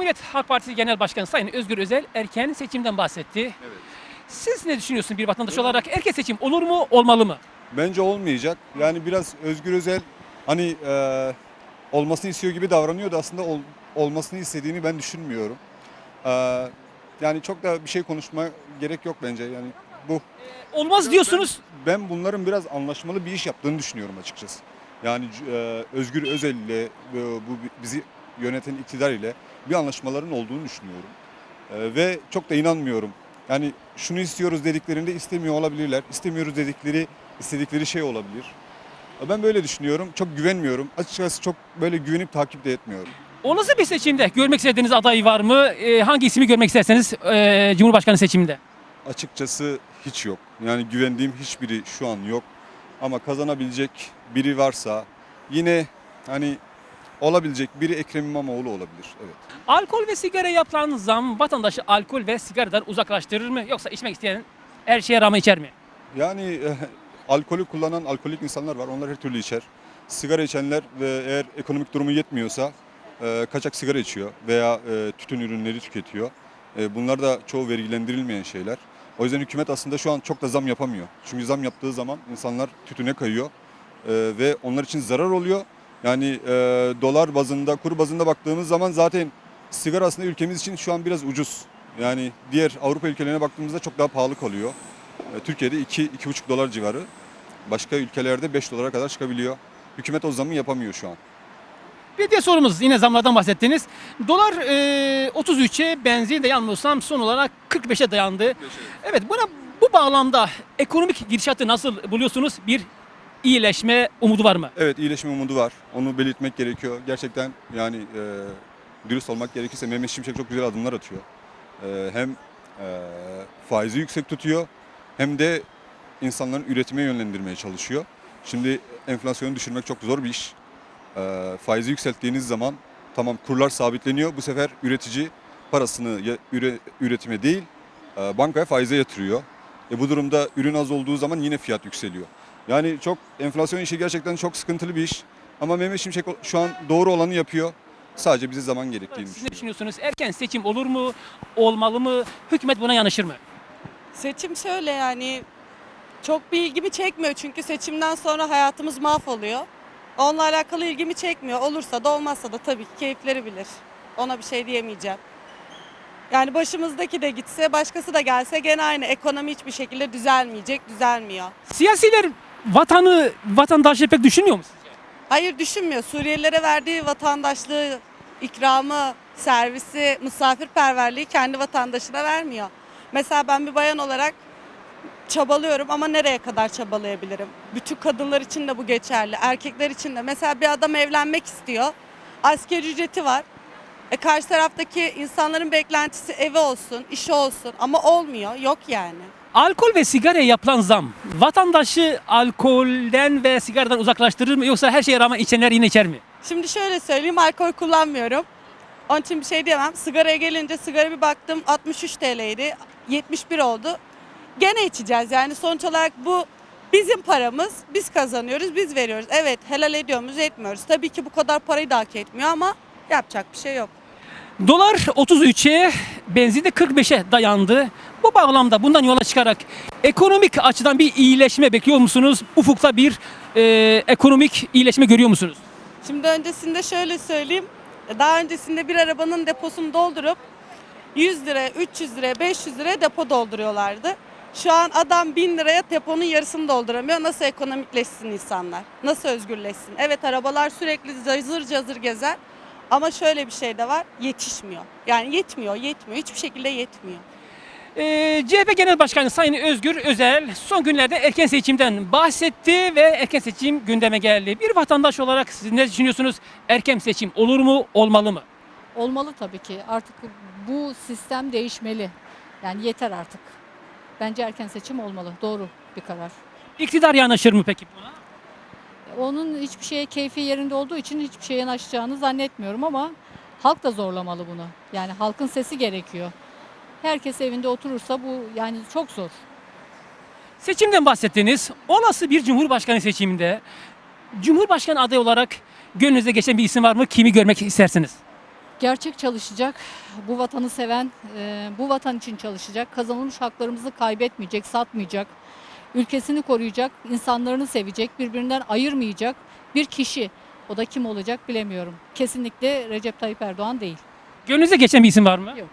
Cumhuriyet Halk Partisi Genel Başkanı Sayın Özgür Özel erken seçimden bahsetti. Evet. Siz ne düşünüyorsunuz bir vatandaş olarak? Erken seçim olur mu, olmalı mı? Bence olmayacak. Yani biraz Özgür Özel hani e, olmasını istiyor gibi davranıyor da aslında ol- olmasını istediğini ben düşünmüyorum. E, yani çok da bir şey konuşma gerek yok bence. Yani bu Olmaz diyorsunuz. ben bunların biraz anlaşmalı bir iş yaptığını düşünüyorum açıkçası. Yani e, Özgür Özel ile e, bu bizi yöneten iktidar ile bir anlaşmaların olduğunu düşünüyorum. E, ve çok da inanmıyorum. Yani şunu istiyoruz dediklerinde istemiyor olabilirler. İstemiyoruz dedikleri istedikleri şey olabilir. E, Ben böyle düşünüyorum. Çok güvenmiyorum. Açıkçası çok böyle güvenip takip de etmiyorum. Olası bir seçimde görmek istediğiniz aday var mı? Ee, hangi ismi görmek isterseniz ee, Cumhurbaşkanı seçiminde? Açıkçası hiç yok. Yani güvendiğim hiçbiri şu an yok. Ama kazanabilecek biri varsa yine hani olabilecek biri Ekrem İmamoğlu olabilir. Evet. Alkol ve sigara yapılan zam vatandaşı alkol ve sigaradan uzaklaştırır mı? Yoksa içmek isteyen her şeye rağmen içer mi? Yani e, alkolü kullanan alkolik insanlar var. Onlar her türlü içer. Sigara içenler ve eğer ekonomik durumu yetmiyorsa e, kaçak sigara içiyor veya e, tütün ürünleri tüketiyor. E, bunlar da çoğu vergilendirilmeyen şeyler. O yüzden hükümet aslında şu an çok da zam yapamıyor. Çünkü zam yaptığı zaman insanlar tütüne kayıyor E, ve onlar için zarar oluyor. Yani e, dolar bazında, kur bazında baktığımız zaman zaten sigara aslında ülkemiz için şu an biraz ucuz. Yani diğer Avrupa ülkelerine baktığımızda çok daha pahalı kalıyor. E, Türkiye'de 2-2,5 dolar civarı. Başka ülkelerde 5 dolara kadar çıkabiliyor. Hükümet o zamı yapamıyor şu an. Bir diğer sorumuz yine zamlardan bahsettiniz. Dolar ee, 33'e benzin de yanılmıyorsam son olarak 45'e dayandı. Evet buna bu bağlamda ekonomik gidişatı nasıl buluyorsunuz? Bir iyileşme umudu var mı? Evet iyileşme umudu var. Onu belirtmek gerekiyor. Gerçekten yani e, dürüst olmak gerekirse Mehmet Şimşek çok güzel adımlar atıyor. E, hem e, faizi yüksek tutuyor hem de insanların üretime yönlendirmeye çalışıyor. Şimdi enflasyonu düşürmek çok zor bir iş. E, faizi yükselttiğiniz zaman tamam kurlar sabitleniyor. Bu sefer üretici parasını ya, üre- üretime değil e, bankaya faize yatırıyor. E, bu durumda ürün az olduğu zaman yine fiyat yükseliyor. Yani çok enflasyon işi gerçekten çok sıkıntılı bir iş. Ama Mehmet Şimşek şu an doğru olanı yapıyor. Sadece bize zaman gerektiğini Siz ne düşünüyorum. düşünüyorsunuz? Erken seçim olur mu? Olmalı mı? Hükümet buna yanaşır mı? Seçim şöyle yani çok bir ilgimi çekmiyor çünkü seçimden sonra hayatımız mahvoluyor. Onunla alakalı ilgimi çekmiyor. Olursa da olmazsa da tabii ki keyifleri bilir. Ona bir şey diyemeyeceğim. Yani başımızdaki de gitse, başkası da gelse gene aynı. Ekonomi hiçbir şekilde düzelmeyecek, düzelmiyor. Siyasiler vatanı, vatandaşı pek düşünmüyor mu sizce? Hayır düşünmüyor. Suriyelilere verdiği vatandaşlığı, ikramı, servisi, misafirperverliği kendi vatandaşına vermiyor. Mesela ben bir bayan olarak çabalıyorum ama nereye kadar çabalayabilirim? Bütün kadınlar için de bu geçerli, erkekler için de. Mesela bir adam evlenmek istiyor, asgari ücreti var. E karşı taraftaki insanların beklentisi evi olsun, işi olsun ama olmuyor, yok yani. Alkol ve sigaraya yapılan zam vatandaşı alkolden ve sigaradan uzaklaştırır mı yoksa her şeye rağmen içenler yine içer mi? Şimdi şöyle söyleyeyim alkol kullanmıyorum. Onun için bir şey diyemem. Sigaraya gelince sigara bir baktım 63 TL'ydi. 71 oldu. Gene içeceğiz yani sonuç olarak bu bizim paramız. Biz kazanıyoruz, biz veriyoruz. Evet helal ediyor muyuz etmiyoruz. Tabii ki bu kadar parayı da hak etmiyor ama yapacak bir şey yok. Dolar 33'e, benzin de 45'e dayandı. Bu bağlamda bundan yola çıkarak ekonomik açıdan bir iyileşme bekliyor musunuz? Ufukta bir e, ekonomik iyileşme görüyor musunuz? Şimdi öncesinde şöyle söyleyeyim. Daha öncesinde bir arabanın deposunu doldurup 100 liraya, 300 liraya, 500 liraya depo dolduruyorlardı. Şu an adam 1000 liraya deponun yarısını dolduramıyor. Nasıl ekonomikleşsin insanlar? Nasıl özgürleşsin? Evet arabalar sürekli cazır cazır gezer. Ama şöyle bir şey de var. Yetişmiyor. Yani yetmiyor, yetmiyor. Hiçbir şekilde yetmiyor. E, CHP Genel Başkanı Sayın Özgür Özel son günlerde erken seçimden bahsetti ve erken seçim gündeme geldi. Bir vatandaş olarak siz ne düşünüyorsunuz? Erken seçim olur mu, olmalı mı? Olmalı tabii ki. Artık bu sistem değişmeli. Yani yeter artık. Bence erken seçim olmalı. Doğru bir karar. İktidar yanaşır mı peki buna? Onun hiçbir şeye keyfi yerinde olduğu için hiçbir şeye yanaşacağını zannetmiyorum ama halk da zorlamalı bunu. Yani halkın sesi gerekiyor. Herkes evinde oturursa bu yani çok zor. Seçimden bahsettiniz. Olası bir Cumhurbaşkanı seçiminde Cumhurbaşkanı adayı olarak gönlünüze geçen bir isim var mı? Kimi görmek istersiniz? gerçek çalışacak, bu vatanı seven, e, bu vatan için çalışacak, kazanılmış haklarımızı kaybetmeyecek, satmayacak, ülkesini koruyacak, insanlarını sevecek, birbirinden ayırmayacak bir kişi. O da kim olacak bilemiyorum. Kesinlikle Recep Tayyip Erdoğan değil. Gönlünüze geçen bir isim var mı? Yok.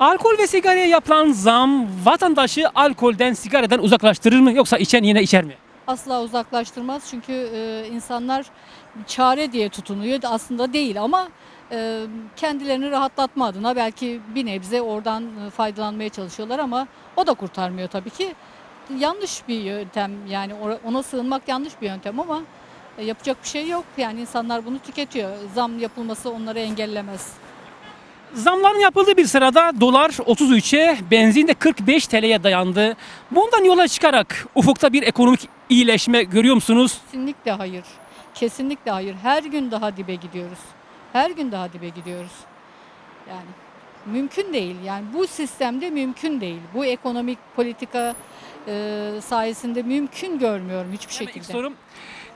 Alkol ve sigaraya yapılan zam vatandaşı alkolden, sigaradan uzaklaştırır mı yoksa içen yine içer mi? Asla uzaklaştırmaz çünkü e, insanlar çare diye tutunuyor. Aslında değil ama e, kendilerini rahatlatma adına belki bir nebze oradan e, faydalanmaya çalışıyorlar ama o da kurtarmıyor tabii ki. Yanlış bir yöntem yani ona sığınmak yanlış bir yöntem ama e, yapacak bir şey yok. Yani insanlar bunu tüketiyor. Zam yapılması onları engellemez. Zamların yapıldığı bir sırada dolar 33'e, benzin de 45 TL'ye dayandı. Bundan yola çıkarak ufukta bir ekonomik iyileşme görüyor musunuz? Kesinlikle hayır. Kesinlikle hayır. Her gün daha dibe gidiyoruz. Her gün daha dibe gidiyoruz. Yani mümkün değil. Yani bu sistemde mümkün değil. Bu ekonomik politika e, sayesinde mümkün görmüyorum hiçbir Hemen ilk şekilde. sorum.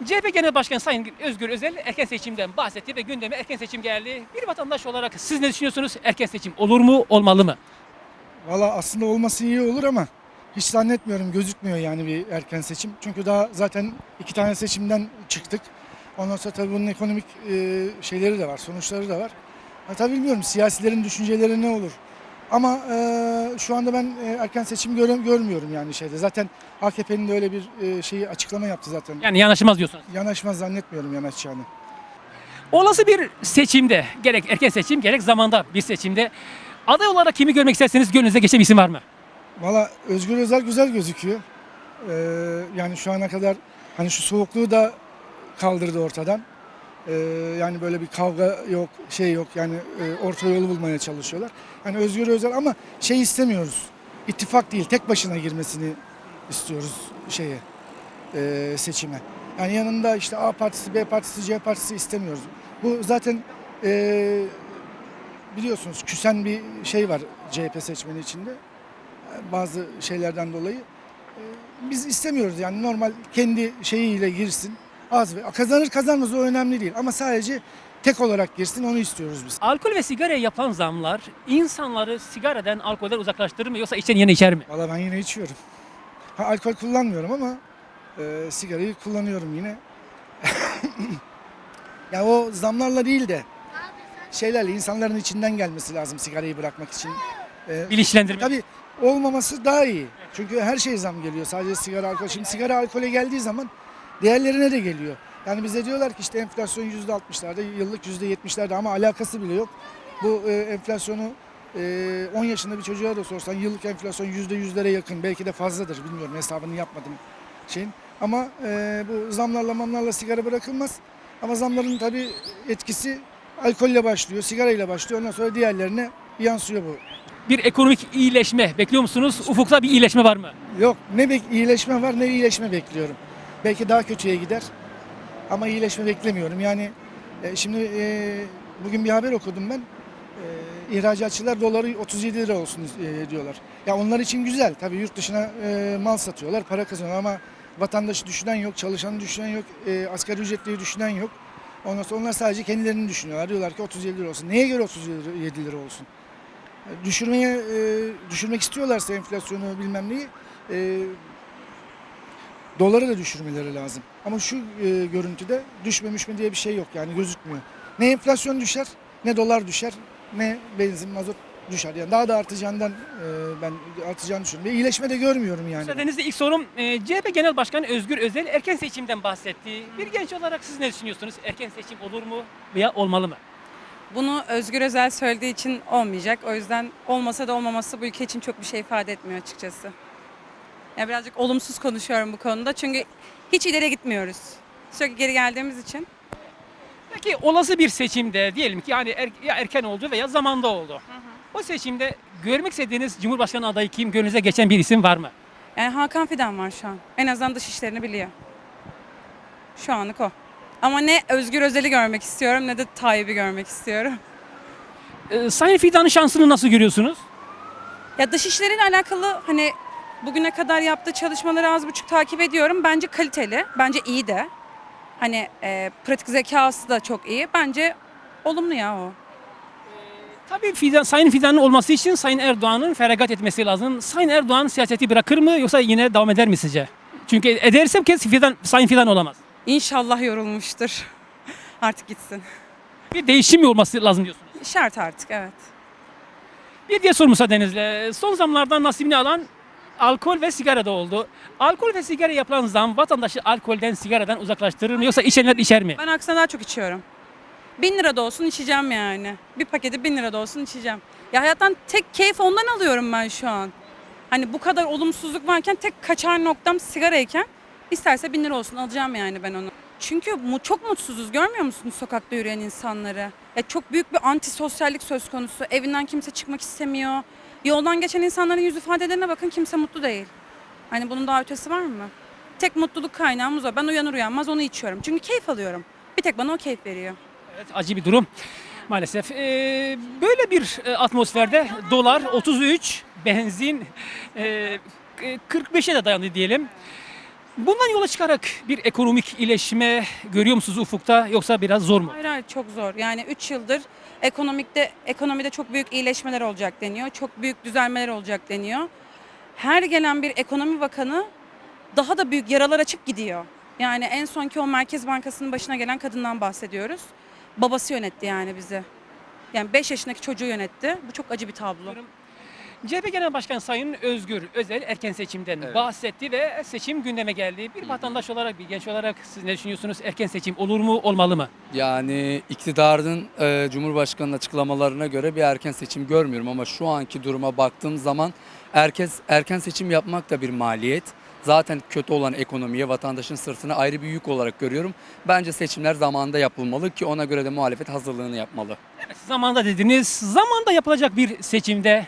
CHP Genel Başkanı Sayın Özgür Özel erken seçimden bahsetti ve gündeme erken seçim geldi. Bir vatandaş olarak siz ne düşünüyorsunuz? Erken seçim olur mu, olmalı mı? Valla aslında olması iyi olur ama hiç zannetmiyorum gözükmüyor yani bir erken seçim. Çünkü daha zaten iki tane seçimden çıktık. Ondan sonra tabii bunun ekonomik şeyleri de var, sonuçları da var. Ha, tabii bilmiyorum siyasilerin düşünceleri ne olur. Ama e, şu anda ben e, erken seçim göre, görmüyorum yani şeyde. Zaten AKP'nin de öyle bir e, şeyi açıklama yaptı zaten. Yani yanaşmaz diyorsunuz. Yanaşmaz zannetmiyorum yanaşacağını. Olası bir seçimde, gerek erken seçim gerek zamanda bir seçimde aday olarak kimi görmek isterseniz gönlünüze geçen bir isim var mı? Valla Özgür Özel güzel gözüküyor. Ee, yani şu ana kadar hani şu soğukluğu da kaldırdı ortadan. Ee, yani böyle bir kavga yok, şey yok. Yani e, orta yolu bulmaya çalışıyorlar. Yani Özgür Özel ama şey istemiyoruz. İttifak değil, tek başına girmesini istiyoruz şeye, e, seçime. Yani yanında işte A partisi, B partisi, C partisi istemiyoruz. Bu zaten e, biliyorsunuz küsen bir şey var CHP seçmeni içinde bazı şeylerden dolayı. Ee, Biz istemiyoruz yani normal kendi şeyiyle girsin. Az ve kazanır kazanmaz o önemli değil ama sadece tek olarak girsin onu istiyoruz biz. Alkol ve sigaraya yapılan zamlar insanları sigaradan, alkolden uzaklaştırır mı yoksa içen yine içer mi? Valla ben yine içiyorum. Ha, alkol kullanmıyorum ama e, sigarayı kullanıyorum yine. ya o zamlarla değil de şeylerle insanların içinden gelmesi lazım sigarayı bırakmak için. E, Bilinçlendirme. Tabii olmaması daha iyi. Çünkü her şey zam geliyor. Sadece sigara, alkol. Şimdi sigara, alkole geldiği zaman diğerlerine de geliyor. Yani bize diyorlar ki işte enflasyon %60'larda, yıllık %70'lerde ama alakası bile yok. Bu e, enflasyonu e, 10 yaşında bir çocuğa da sorsan yıllık enflasyon %100'lere yakın. Belki de fazladır bilmiyorum hesabını yapmadım şeyin. Ama e, bu zamlarla mamlarla sigara bırakılmaz. Ama zamların tabii etkisi alkolle başlıyor, sigarayla başlıyor. Ondan sonra diğerlerine yansıyor bu Bir ekonomik iyileşme bekliyor musunuz? Ufukta bir iyileşme var mı? Yok ne bek iyileşme var ne iyileşme bekliyorum. Belki daha kötüye gider ama iyileşme beklemiyorum. Yani e, şimdi e, bugün bir haber okudum ben. E, ihracatçılar doları 37 lira olsun e, diyorlar. Ya onlar için güzel. Tabii yurt dışına e, mal satıyorlar, para kazanıyorlar ama vatandaşı düşünen yok, çalışanı düşünen yok, e, asgari ücretliyi düşünen yok. Ondan sonra onlar sadece kendilerini düşünüyorlar. Diyorlar ki 37 lira olsun. Neye göre 37 lira olsun? düşürmeye e, düşürmek istiyorlarsa enflasyonu bilmem neyi e, doları da düşürmeleri lazım. Ama şu e, görüntüde düşmemiş mi diye bir şey yok yani gözükmüyor. Ne enflasyon düşer ne dolar düşer ne benzin mazot düşer. Yani daha da artacağından e, ben artacağını düşünüyorum. Ve iyileşme de görmüyorum yani. Müsaadenizle ilk sorum e, CHP Genel Başkanı Özgür Özel erken seçimden bahsetti. Bir genç olarak siz ne düşünüyorsunuz? Erken seçim olur mu veya olmalı mı? Bunu Özgür Özel söylediği için olmayacak. O yüzden olmasa da olmaması bu ülke için çok bir şey ifade etmiyor açıkçası. Yani birazcık olumsuz konuşuyorum bu konuda. Çünkü hiç ileri gitmiyoruz. Sürekli geri geldiğimiz için. Peki olası bir seçimde diyelim ki yani er- ya erken oldu veya zamanda oldu. O seçimde görmek istediğiniz Cumhurbaşkanı adayı kim? Gönlünüze geçen bir isim var mı? Yani Hakan Fidan var şu an. En azından dış işlerini biliyor. Şu anlık o. Ama ne Özgür Özel'i görmek istiyorum ne de Tayyip'i görmek istiyorum. E, Sayın Fidan'ın şansını nasıl görüyorsunuz? Ya dış işleriyle alakalı hani bugüne kadar yaptığı çalışmaları az buçuk takip ediyorum. Bence kaliteli, bence iyi de. Hani e, pratik zekası da çok iyi. Bence olumlu ya o. Tabii Fidan, Sayın Fidan'ın olması için Sayın Erdoğan'ın feragat etmesi lazım. Sayın Erdoğan siyaseti bırakır mı yoksa yine devam eder mi sizce? Çünkü edersem kes Fidan, Sayın Fidan olamaz. İnşallah yorulmuştur. Artık gitsin. Bir değişim mi olması lazım diyorsunuz? Şart artık evet. Bir diğer soru müsaadenizle. Son zamlardan nasibini alan alkol ve sigara da oldu. Alkol ve sigara yapılan zam vatandaşı alkolden, sigaradan uzaklaştırır mı yoksa içenler içer mi? Ben aksine daha çok içiyorum. Bin lira da olsun içeceğim yani. Bir paketi bin lira da olsun içeceğim. Ya hayattan tek keyif ondan alıyorum ben şu an. Hani bu kadar olumsuzluk varken tek kaçar noktam sigarayken isterse bin lira olsun alacağım yani ben onu. Çünkü mu- çok mutsuzuz görmüyor musunuz sokakta yürüyen insanları? Ya çok büyük bir antisosyallik söz konusu. Evinden kimse çıkmak istemiyor. Yoldan geçen insanların yüz ifadelerine bakın kimse mutlu değil. Hani bunun daha ötesi var mı? Tek mutluluk kaynağımız o. Ben uyanır uyanmaz onu içiyorum. Çünkü keyif alıyorum. Bir tek bana o keyif veriyor. Evet, acı bir durum maalesef. Ee, böyle bir e, atmosferde dolar 33, benzin e, e, 45'e de dayandı diyelim. Bundan yola çıkarak bir ekonomik iyileşme görüyor musunuz ufukta yoksa biraz zor mu? Hayır hayır çok zor. Yani 3 yıldır ekonomikte ekonomide çok büyük iyileşmeler olacak deniyor. Çok büyük düzelmeler olacak deniyor. Her gelen bir ekonomi bakanı daha da büyük yaralar açıp gidiyor. Yani en sonki o Merkez Bankası'nın başına gelen kadından bahsediyoruz. Babası yönetti yani bizi. Yani 5 yaşındaki çocuğu yönetti. Bu çok acı bir tablo. CHP Genel Başkanı Sayın Özgür Özel erken seçimden Evet. bahsetti ve seçim gündeme geldi. Bir vatandaş olarak, bir genç olarak siz ne düşünüyorsunuz? Erken seçim olur mu, olmalı mı? Yani iktidarın e, Cumhurbaşkanı'nın açıklamalarına göre bir erken seçim görmüyorum ama şu anki duruma baktığım zaman erken, erken seçim yapmak da bir maliyet. Zaten kötü olan ekonomiye vatandaşın sırtına ayrı bir yük olarak görüyorum. Bence seçimler zamanında yapılmalı ki ona göre de muhalefet hazırlığını yapmalı. Zamanda dediniz. Zamanda yapılacak bir seçimde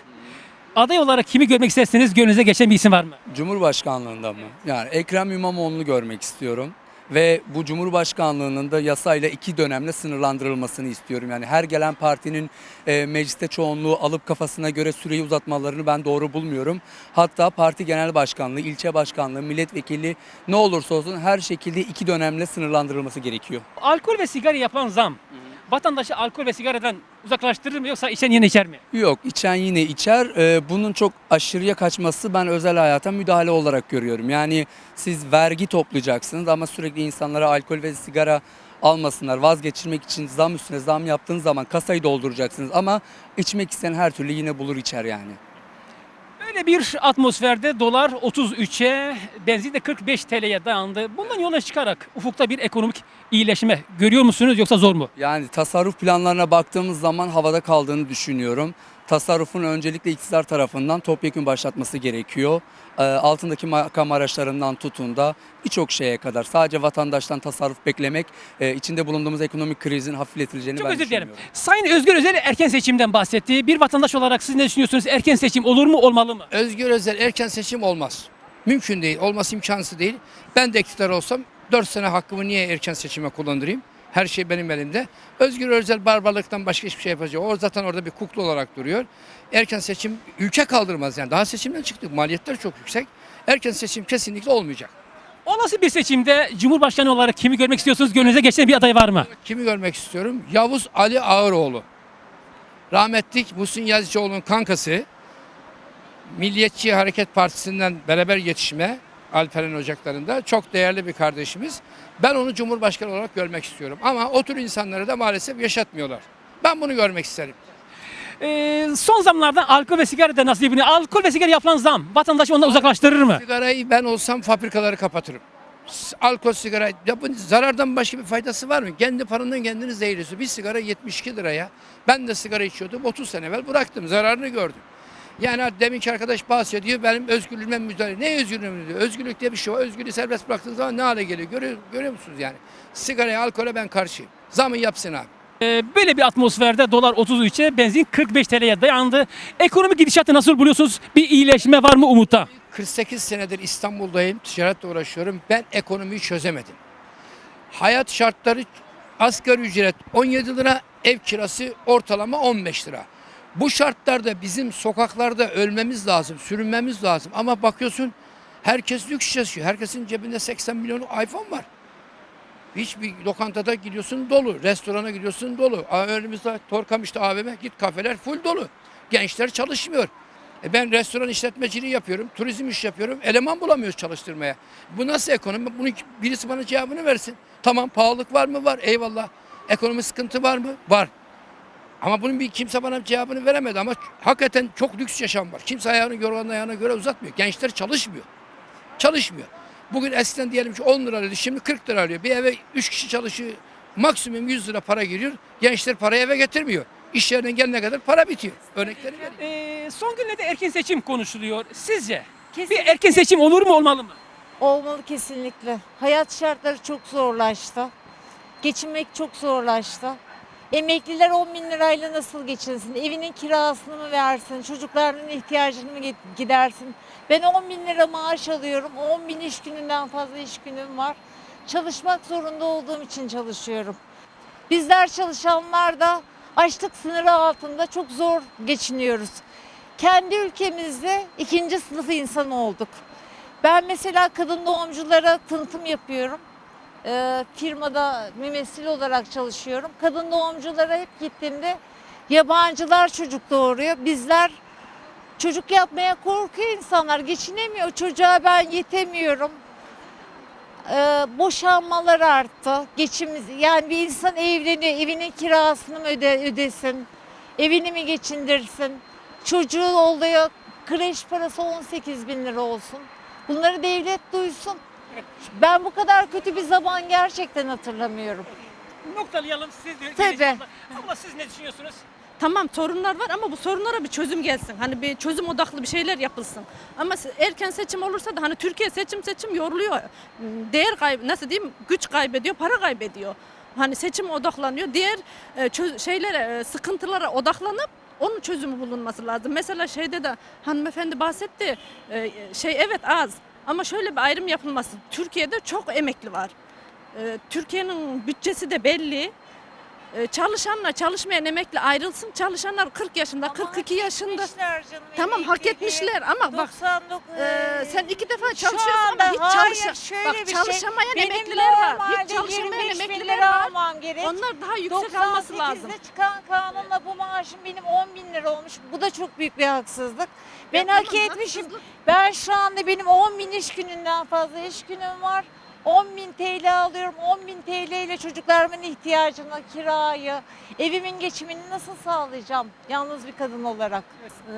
aday olarak kimi görmek isterseniz gönlünüze geçen bir isim var mı? Cumhurbaşkanlığında mı? Yani Ekrem İmamoğlu'nu görmek istiyorum. Ve bu Cumhurbaşkanlığının da yasayla iki dönemle sınırlandırılmasını istiyorum. Yani her gelen partinin e, mecliste çoğunluğu alıp kafasına göre süreyi uzatmalarını ben doğru bulmuyorum. Hatta parti genel başkanlığı, ilçe başkanlığı, milletvekili ne olursa olsun her şekilde iki dönemle sınırlandırılması gerekiyor. Alkol ve sigara yapılan zam vatandaşı alkol ve sigaradan uzaklaştırır mı yoksa içen yine içer mi? Yok içen yine içer. Ee, bunun çok aşırıya kaçması ben özel hayata müdahale olarak görüyorum. Yani siz vergi toplayacaksınız ama sürekli insanlara alkol ve sigara almasınlar. Vazgeçirmek için zam üstüne zam yaptığınız zaman kasayı dolduracaksınız ama içmek isteyen her türlü yine bulur içer yani. Böyle bir atmosferde dolar 33'e, benzin de 45 TL'ye dayandı. Bundan yola çıkarak ufukta bir ekonomik iyileşme görüyor musunuz yoksa zor mu? Yani tasarruf planlarına baktığımız zaman havada kaldığını düşünüyorum. Tasarrufun öncelikle iktidar tarafından topyekun başlatması gerekiyor. Ee, altındaki makam araçlarından tutun da birçok şeye kadar sadece vatandaştan tasarruf beklemek e, içinde bulunduğumuz ekonomik krizin hafifletileceğini Çok ben özür dilerim. Sayın Özgür Özel erken seçimden bahsetti. Bir vatandaş olarak siz ne düşünüyorsunuz? Erken seçim olur mu olmalı mı? Özgür Özel erken seçim olmaz. Mümkün değil. Olması imkansız değil. Ben de iktidar olsam 4 sene hakkımı niye erken seçime kullandırayım? Her şey benim elimde. Özgür Özel barbarlıktan başka hiçbir şey yapacak. O zaten orada bir kukla olarak duruyor. Erken seçim ülke kaldırmaz yani. Daha seçimden çıktık. Maliyetler çok yüksek. Erken seçim kesinlikle olmayacak. Olası bir seçimde Cumhurbaşkanı olarak kimi görmek istiyorsunuz? Gönlünüze geçen bir aday var mı? Kimi görmek istiyorum? Yavuz Ali Ağıroğlu. Rahmetlik Muhsin Yazıcıoğlu'nun kankası. Milliyetçi Hareket Partisi'nden beraber yetişme Alperen Ocakları'nda çok değerli bir kardeşimiz. Ben onu Cumhurbaşkanı olarak görmek istiyorum. Ama o tür insanları da maalesef yaşatmıyorlar. Ben bunu görmek isterim. Ee, son zamlardan alkol ve sigara da nasibini. Alkol ve sigara yapılan zam vatandaşı ondan uzaklaştırır mı? Sigarayı ben olsam fabrikaları kapatırım. Alkol sigara, ya bu zarardan başka bir faydası var mı? Kendi parandan kendini zehirliyorsun. Bir sigara 72 liraya. Ben de sigara içiyordum. 30 sene evvel bıraktım. Zararını gördüm. Yani deminki arkadaş bahsediyor benim özgürlüğüme müdahale. Ne özgürlüğüme diyor? Özgürlük diye bir şey var. Özgürlüğü serbest bıraktığın zaman ne hale geliyor? Görüyor, görüyor musunuz yani? Sigaraya, alkole ben karşıyım. Zamı yapsın abi. Ee, böyle bir atmosferde dolar 33'e, benzin 45 TL'ye dayandı. Ekonomik gidişatı nasıl buluyorsunuz? Bir iyileşme var mı umutta? 48 senedir İstanbul'dayım, ticaretle uğraşıyorum. Ben ekonomiyi çözemedim. Hayat şartları asgari ücret 17 lira, ev kirası ortalama 15 lira. Bu şartlarda bizim sokaklarda ölmemiz lazım, sürünmemiz lazım. Ama bakıyorsun herkes lüks yaşıyor. Herkesin cebinde 80 milyonluk iPhone var. Hiçbir lokantada gidiyorsun dolu. Restorana gidiyorsun dolu. Önümüzde Torkamış'ta AVM git kafeler full dolu. Gençler çalışmıyor. E ben restoran işletmeciliği yapıyorum. Turizm iş yapıyorum. Eleman bulamıyoruz çalıştırmaya. Bu nasıl ekonomi? Bunun birisi bana cevabını versin. Tamam pahalılık var mı? Var. Eyvallah. Ekonomi sıkıntı var mı? Var. Ama bunun bir kimse bana cevabını veremedi ama hakikaten çok lüks yaşam var. Kimse ayağını yorganın ayağına göre uzatmıyor. Gençler çalışmıyor. Çalışmıyor. Bugün eskiden diyelim ki 10 lira alıyordu şimdi 40 lira alıyor. Bir eve 3 kişi çalışıyor. Maksimum 100 lira para giriyor. Gençler parayı eve getirmiyor. İş yerinden gelene kadar para bitiyor. Örnekleri vereyim. Ee, son günlerde erken seçim konuşuluyor. Sizce bir Kesinlikle erken seçim olur mu olmalı mı? olmalı kesinlikle. Hayat şartları çok zorlaştı. Geçinmek çok zorlaştı. Emekliler 10 bin lirayla nasıl geçinsin? Evinin kirasını mı versin? Çocuklarının ihtiyacını mı gi- gidersin? Ben 10 bin lira maaş alıyorum. 10 bin iş gününden fazla iş günüm var. Çalışmak zorunda olduğum için çalışıyorum. Bizler çalışanlar da açlık sınırı altında çok zor geçiniyoruz. Kendi ülkemizde ikinci sınıf insan olduk. Ben mesela kadın doğumculara tanıtım yapıyorum. Ee, firmada mümessil olarak çalışıyorum. Kadın doğumculara hep gittiğimde yabancılar çocuk doğuruyor. Bizler çocuk yapmaya korkuyor insanlar. Geçinemiyor. Çocuğa ben yetemiyorum. Ee, boşanmalar arttı. Geçimiz yani bir insan evleniyor. Evinin kirasını mı öde, ödesin? Evini mi geçindirsin? Çocuğu oluyor. Kreş parası 18 bin lira olsun. Bunları devlet duysun. Ben bu kadar kötü bir zaman gerçekten hatırlamıyorum. Noktalayalım siz de. Tabii. Ama siz ne düşünüyorsunuz? Tamam sorunlar var ama bu sorunlara bir çözüm gelsin. Hani bir çözüm odaklı bir şeyler yapılsın. Ama se- erken seçim olursa da hani Türkiye seçim seçim yoruluyor. Değer kayb nasıl diyeyim güç kaybediyor, para kaybediyor. Hani seçim odaklanıyor. Diğer e, çö- şeylere, e, sıkıntılara odaklanıp onun çözümü bulunması lazım. Mesela şeyde de hanımefendi bahsetti. e, şey evet az ama şöyle bir ayrım yapılması. Türkiye'de çok emekli var. E, Türkiye'nin bütçesi de belli. Ee, Çalışanla çalışmayan emekli ayrılsın. Çalışanlar 40 yaşında, Ama 42 yaşında. canım, Tamam hak etmişler ama bak 99 e, sen iki defa çalışıyorsun anda ama hiç hayır, çalışa, şöyle bak şey, çalışamayan benim emekliler var. Hiç çalışamayan 25 bin emekliler var. Onlar daha yüksek alması lazım. 98'de çıkan kanunla bu maaşım benim 10 bin lira olmuş. Bu da çok büyük bir haksızlık. Ben Ya hak etmişim. haksızlık. Ben şu anda benim 10 bin iş gününden fazla iş günüm var. 10 bin TL alıyorum. 10 bin TL ile çocuklarımın ihtiyacını, kirayı, evimin geçimini nasıl sağlayacağım yalnız bir kadın olarak?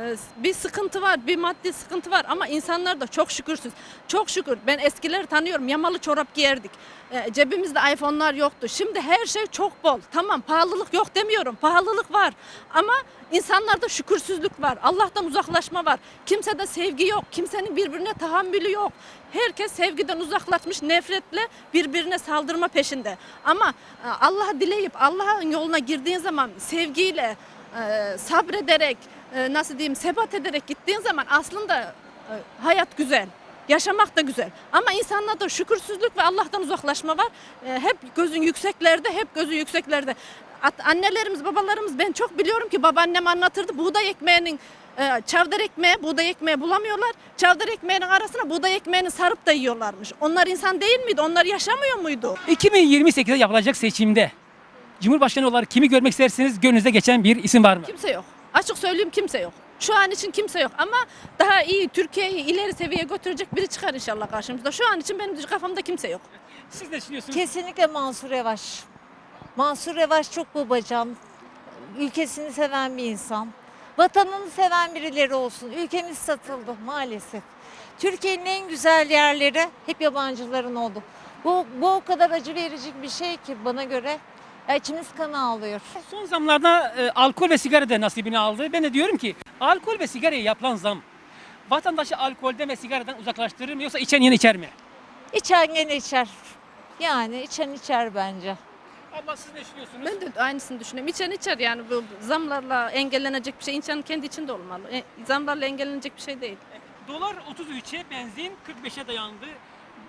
Ee, Bir sıkıntı var, bir maddi sıkıntı var ama insanlar da çok şükürsüz. Çok şükür. Ben eskileri tanıyorum. Yamalı çorap giyerdik. Ee, Cebimizde iPhone'lar yoktu. Şimdi her şey çok bol. Tamam pahalılık yok demiyorum. Pahalılık var. Ama insanlarda şükürsüzlük var. Allah'tan uzaklaşma var. Kimsede sevgi yok. Kimsenin birbirine tahammülü yok. Herkes sevgiden uzaklaşmış, nefretle birbirine saldırma peşinde. Ama e, Allah'ı dileyip Allah'ın yoluna girdiğin zaman sevgiyle, e, sabrederek, e, nasıl diyeyim, sebat ederek gittiğin zaman aslında hayat güzel. Yaşamak da güzel. Ama insanlarda şükürsüzlük ve Allah'tan uzaklaşma var. Hep gözün yükseklerde, hep gözü yükseklerde. Annelerimiz, babalarımız ben çok biliyorum ki babaannem anlatırdı. Buğday ekmeğinin çavdar ekmeği, buğday ekmeği bulamıyorlar. Çavdar ekmeğinin arasına buğday ekmeğini sarıp da yiyorlarmış. Onlar insan değil miydi? Onlar yaşamıyor muydu? 2028'de yapılacak seçimde Cumhurbaşkanı olarak kimi görmek istersiniz? Gönlünüze geçen bir isim var mı? Kimse yok. Açık söyleyeyim kimse yok. Şu an için kimse yok ama daha iyi Türkiye'yi ileri seviyeye götürecek biri çıkar inşallah karşımızda. Şu an için benim kafamda kimse yok. Siz ne düşünüyorsunuz? Kesinlikle Mansur Yavaş. Mansur Yavaş çok babacan, ülkesini seven bir insan. Vatanını seven birileri olsun. Ülkemiz satıldı maalesef. Türkiye'nin en güzel yerleri hep yabancıların oldu. Bu, bu o kadar acı verici bir şey ki bana göre. Ya içimiz kan ağlıyor. Son zamlarda e, alkol ve sigara da nasibini aldı. Ben de diyorum ki alkol ve sigaraya yapılan zam vatandaşı alkolden ve sigaradan uzaklaştırır mı yoksa içen yine içer mi? İçen gene içer. Yani içen içer bence. Abla siz ne düşünüyorsunuz? Ben de aynısını düşünüyorum. İçen içer yani bu zamlarla engellenecek bir şey insanın kendi içinde olmalı. E, zamlarla engellenecek bir şey değil. Dolar 33'e, benzin 45'e dayandı.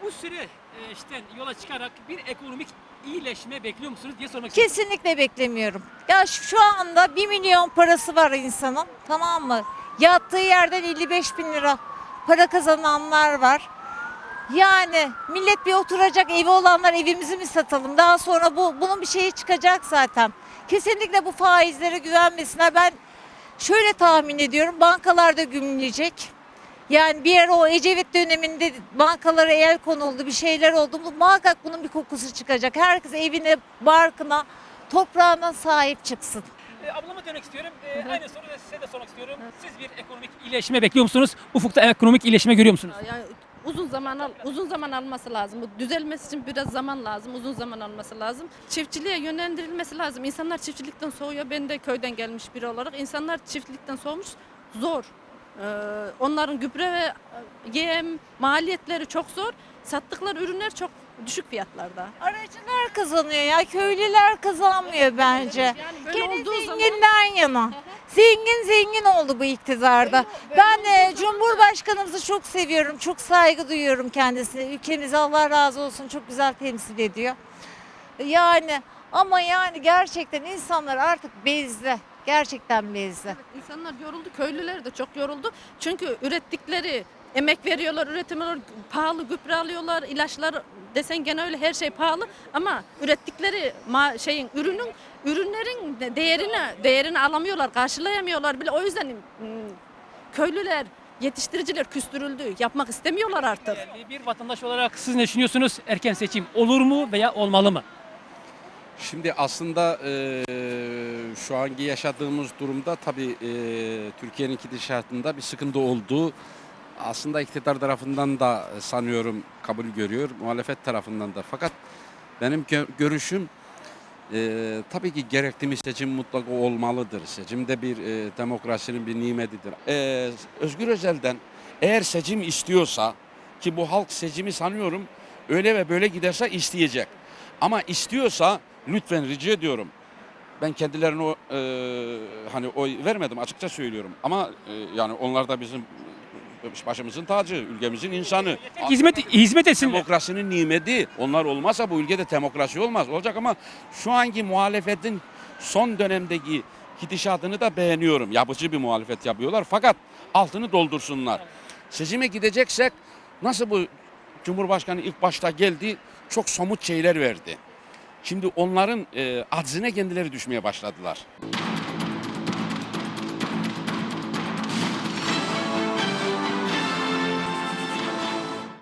Bu süre e, işte yola çıkarak bir ekonomik iyileşme bekliyor musunuz diye sormak istiyorum. Kesinlikle beklemiyorum. Ya şu şu anda 1 milyon parası var insanın tamam mı? Yattığı yerden 55 bin lira para kazananlar var. Yani millet bir oturacak evi olanlar evimizi mi satalım? Daha sonra bu bunun bir şeyi çıkacak zaten. Kesinlikle bu faizlere güvenmesinler. Ben şöyle tahmin ediyorum bankalarda gümleyecek. Yani bir ara o Ecevit döneminde bankalara el konuldu bir şeyler oldu. Bu- Muhakkak bunun bir kokusu çıkacak. Herkes evine, barkına, toprağına sahip çıksın. E, ablama dönmek istiyorum. E, aynı soruyu size de sormak istiyorum. Siz bir ekonomik iyileşme bekliyor musunuz? Ufukta ekonomik iyileşme görüyor musunuz? Yani uzun zaman al, uzun zaman alması lazım. Bu düzelmesi için biraz zaman lazım. Uzun zaman alması lazım. Çiftçiliğe yönlendirilmesi lazım. İnsanlar çiftçilikten soğuyor. Ben de köyden gelmiş biri olarak insanlar çiftçilikten soğumuş. Zor. Ee, onların gübre ve e, yem maliyetleri çok zor. Sattıkları ürünler çok düşük fiyatlarda. Aracılar kazanıyor ya köylüler kazanmıyor bence. Yani böyle Gene olduğu zaman zenginden yana. Zengin zengin oldu bu iktidarda. Ben e, Cumhurbaşkanımızı çok seviyorum. Çok saygı duyuyorum kendisine. Ülkemizi Allah razı olsun çok güzel temsil ediyor. Yani ama yani gerçekten insanlar artık bezdi. Gerçekten bezdi. İnsanlar yoruldu, köylüler de çok yoruldu. Çünkü ürettikleri, emek veriyorlar, üretimiyorlar, pahalı gübre alıyorlar, ilaçlar desen gene öyle her şey pahalı ama ürettikleri ma- şeyin ürünün ürünlerin de- değerini değerini alamıyorlar, karşılayamıyorlar bile. O yüzden mm, köylüler, yetiştiriciler küstürüldü. Yapmak istemiyorlar artık. Değerli bir vatandaş olarak siz ne düşünüyorsunuz? Erken seçim olur mu veya olmalı mı? Şimdi aslında e, şu anki yaşadığımız durumda tabii e, Türkiye'nin gidişatında bir sıkıntı olduğu aslında iktidar tarafından da sanıyorum kabul görüyor, muhalefet tarafından da. Fakat benim gö- görüşüm e, tabii ki gerekli bir seçim mutlaka olmalıdır. Seçim de bir e, demokrasinin bir nimetidir. E, Özgür Özel'den eğer seçim istiyorsa ki bu halk seçimi sanıyorum öyle ve böyle giderse isteyecek. Ama istiyorsa lütfen rica ediyorum. Ben kendilerine o, e, hani oy vermedim açıkça söylüyorum. Ama e, yani onlar da bizim başımızın tacı, ülkemizin insanı. Hizmet hizmet etsinler. Demokrasinin nimeti. Onlar olmazsa bu ülkede demokrasi olmaz. Olacak ama şu anki muhalefetin son dönemdeki gidişatını da beğeniyorum. Yapıcı bir muhalefet yapıyorlar. Fakat altını doldursunlar. Seçime gideceksek nasıl bu Cumhurbaşkanı ilk başta geldi çok somut şeyler verdi. Şimdi onların e, aczine kendileri düşmeye başladılar.